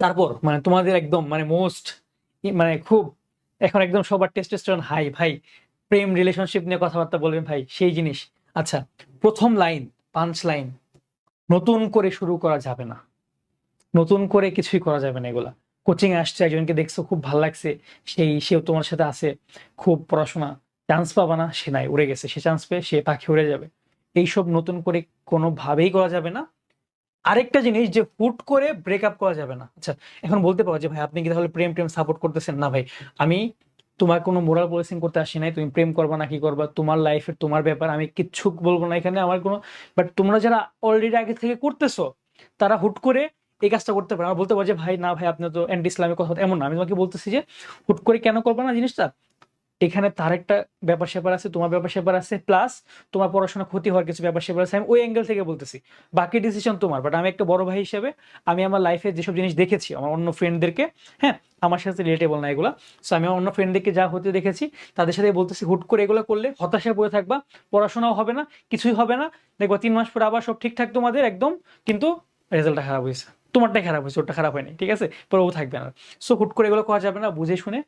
তারপর মানে তোমাদের একদম মানে মোস্ট মানে খুব এখন একদম সবার টেস্টোস্টেরন হাই ভাই। প্রেম রিলেশনশিপ নিয়ে কথাবার্তা বলবেন ভাই, সেই জিনিস। আচ্ছা প্রথম লাইন পাঁচ লাইন নতুন করে শুরু করা যাবে না। নতুন করে কিছুই করা যাবে না এগুলা। কোচিং আসছে, একজনকে দেখছ, খুব ভালো লাগছে। সেই, সেও তোমার সাথে আছে, খুব পড়াশোনা। চান্স পাবা না, সে নাই, উড়ে গেছে। সে চান্স পেয়ে, সে পাখি উড়ে যাবে। এইসব নতুন করে কোনোভাবেই করা যাবে না। আরেকটা জিনিস যে হুট করে ব্রেকআপ করা যাবে না। আচ্ছা এখন বলতে পারো যে ভাই, আপনি কি তাহলে প্রেম প্রেম সাপোর্ট করতেছেন? না ভাই, আমি তোমার কোনো মোরাল পলিসিং করতে আসি নাই, তুমি প্রেম করবা না, কি করবা? তোমার লাইফের তোমার ব্যাপার, আমি কিচ্ছু বলব না এখানে আমার কোনো বাট তোমরা যারা অলরেডি আগে থেকে করতেছো, তারা হুট করে এই কাজটা করতে পারে। আমার বলতে পারো যে ভাই, না ভাই, আপনি তো অ্যান্টি ইসলামিক কথা, এমন না। আমি তোমাকে বলতেছি যে হুট করে কেন করবা না জিনিসটা? এখানে তার একটা ব্যাপার স্যাপার আছে, তোমার ব্যাপার স্যাপার আছে প্লাস তোমার পড়াশোনা ক্ষতি হওয়ার কিছু ব্যাপার স্যাপার আছে। আমি ওই অ্যাঙ্গেল থেকে বলতেছি। বাকি ডিসিশন তোমার বাট আমি একটা বড় ভাই হিসেবে আমি আমার লাইফে যেসব জিনিস দেখেছি, আমার অন্য ফ্রেন্ডদেরকে হ্যাঁ আমার সাথে রিলেটেবল না এগুলো। সো আমি অন্য ফ্রেন্ডদেরকে যা হতে দেখেছি, তাদের সাথে বলতেছি, হুট করে এগুলো করলে হতাশায় পড়ে থাকবা, পড়াশোনাও হবে না, কিছুই হবে না। দেখবা তিন মাস পরে আবার সব ঠিকঠাক তোমাদের একদম, কিন্তু রেজাল্টটা খারাপ হয়েছে। তোমারটাই খারাপ হয়েছে ওটা খারাপ হয়নি, ঠিক আছে? পরে ও থাকবে না। সো হুট করে এগুলো করা যাবে না, বুঝে শুনে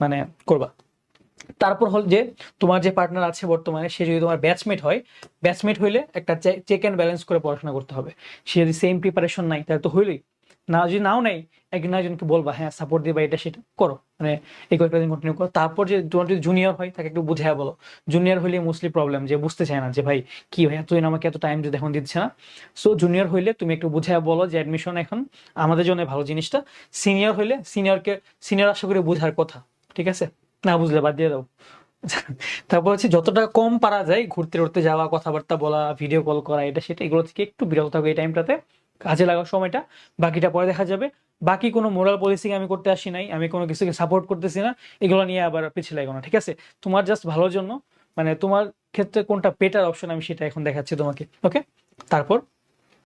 মানে করবা। তারপর হল যে তোমার যে পার্টনার আছে বর্তমানে, সে যদি তোমার ব্যাচমেট হয় ব্যাচমেট হইলে একটা চেক অ্যান্ড ব্যালেন্স করে পড়াশোনা করতে হবে। সে যদি সেম প্রিপারেশন নাই, তাহলে তো হইলই। না, যদি নাও নাই একদিন না একজনকে বলবা হ্যাঁ সাপোর্ট দিবা, এটা সেটা করো। মানে এই কয়েকটা দিন কন্টিনিউ করো। তারপর যে তোমার যদি জুনিয়র হয়, তাকে একটু বুঝায় বলো। জুনিয়র হইলে মোস্টলি প্রবলেম যে বুঝতে চায় না যে, ভাই, কি ভাই, এতদিন আমাকে এত টাইম যদি এখন দিচ্ছে না? সো জুনিয়র হইলে তুমি একটু বুঝায় বলো যে অ্যাডমিশন এখন আমাদের জন্য ভালো জিনিসটা। সিনিয়র হইলে সিনিয়রকে সিনিয়র আশা করে বোঝার কথা, ঠিক আছে? না বুঝলে, বাদ দিয়ে দাও। তারপর হচ্ছে যতটা কম পারা যায়, ঘুরতে ঘুরতে যাওয়া, কথাবার্তা বলা ভিডিও কল করা, এটা সেটা, এগুলো থেকে একটু বিরত থাকবে এই টাইমটাতে কাজে লাগার সময়টা, বাকিটা পরে দেখা যাবে। বাকি কোনো মোরাল পলিসিং আমি করতে আসি নাই, আমি কোনো কিছুকে সাপোর্ট করতেছি না, এগুলো নিয়ে আবার পিছিয়ে লাগবো না, ঠিক আছে? তোমার জাস্ট ভালোর জন্য মানে তোমার ক্ষেত্রে কোনটা বেটার অপশন আমি সেটা এখন দেখাচ্ছি তোমাকে ওকে তারপর